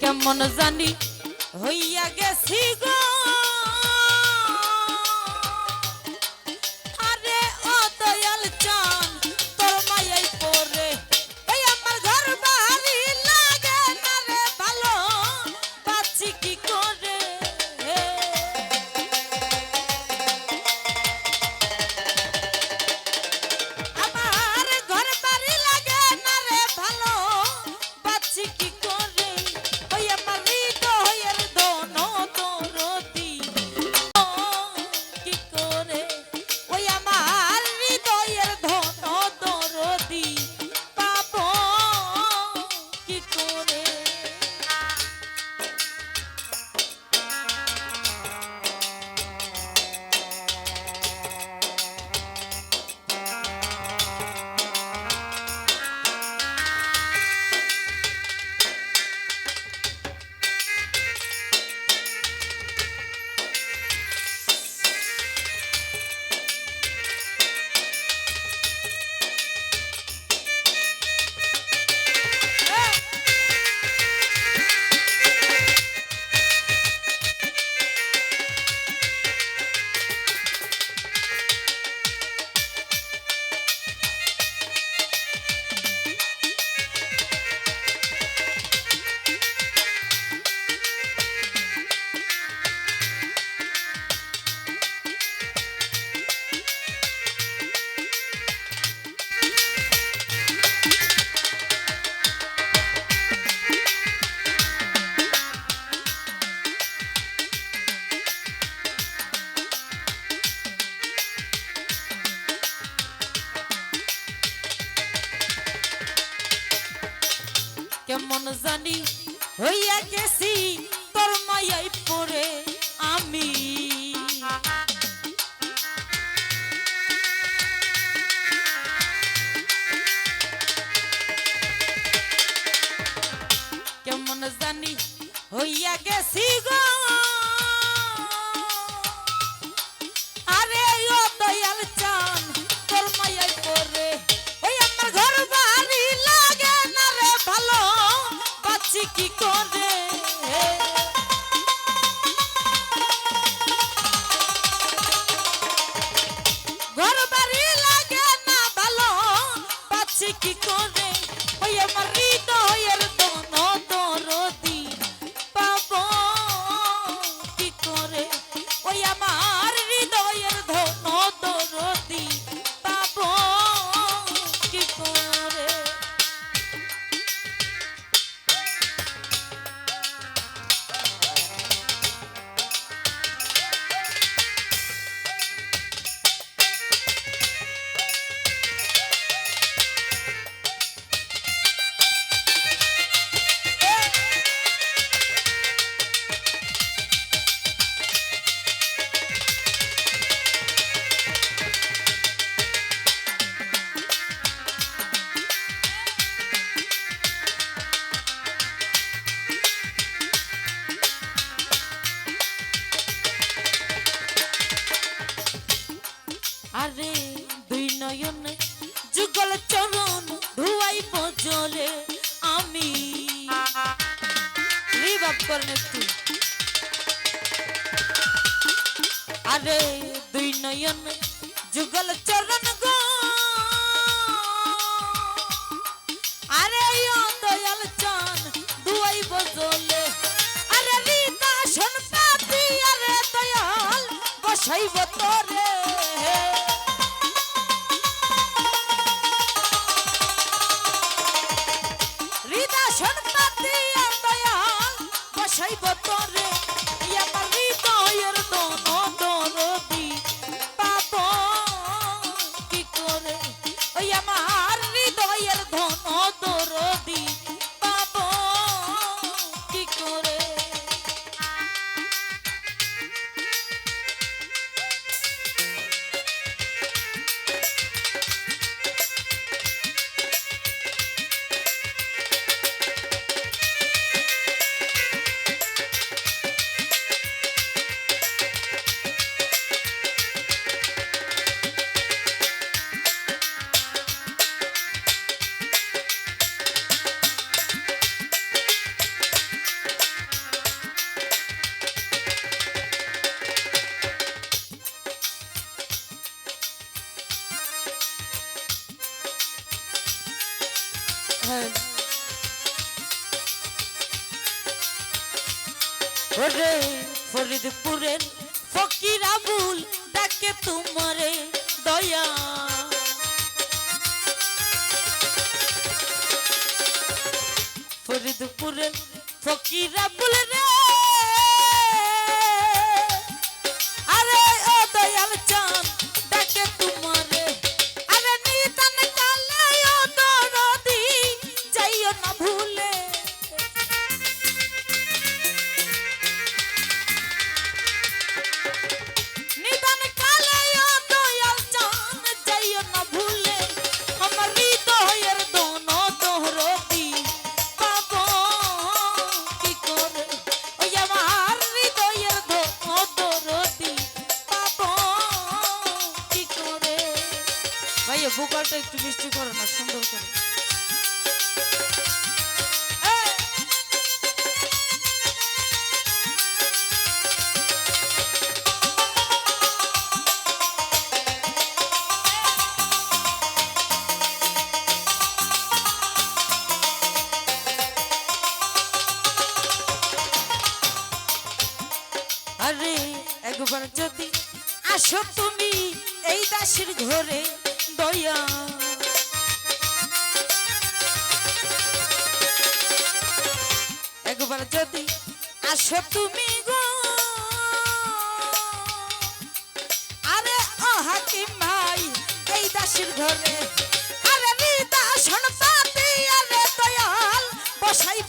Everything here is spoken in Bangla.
কেমন জানি হইয়া গেছি গো। কেমন জানি হইয়া গেছি তোর মায়াই পরে আমি। কেমন জানি হইয়া গেছি México. চলে আমি। করেন একটু আরে দুই নয়ন যুগল চরণ গো। আরে দয়াল চান দুয়াই বজলে আরে রীতা শোন পাতি আরে দয়াল, বসাইব তোরে। ওরে ফরিদপুরের ফকির আবুল ডাকে তোমারে দয়া। ফরিদপুরের ফকির আবুল রে একটু করো না সুন্দর করে। আরে একবার যদি আসো তুমি এই দাসের ঘরে দয়া একবার যদি আসো তুমি গো। আরে ও হাকিম ভাই, এই দাসির ঘরে। আরে নিদাসন পাতি আরে দয়াল বসাই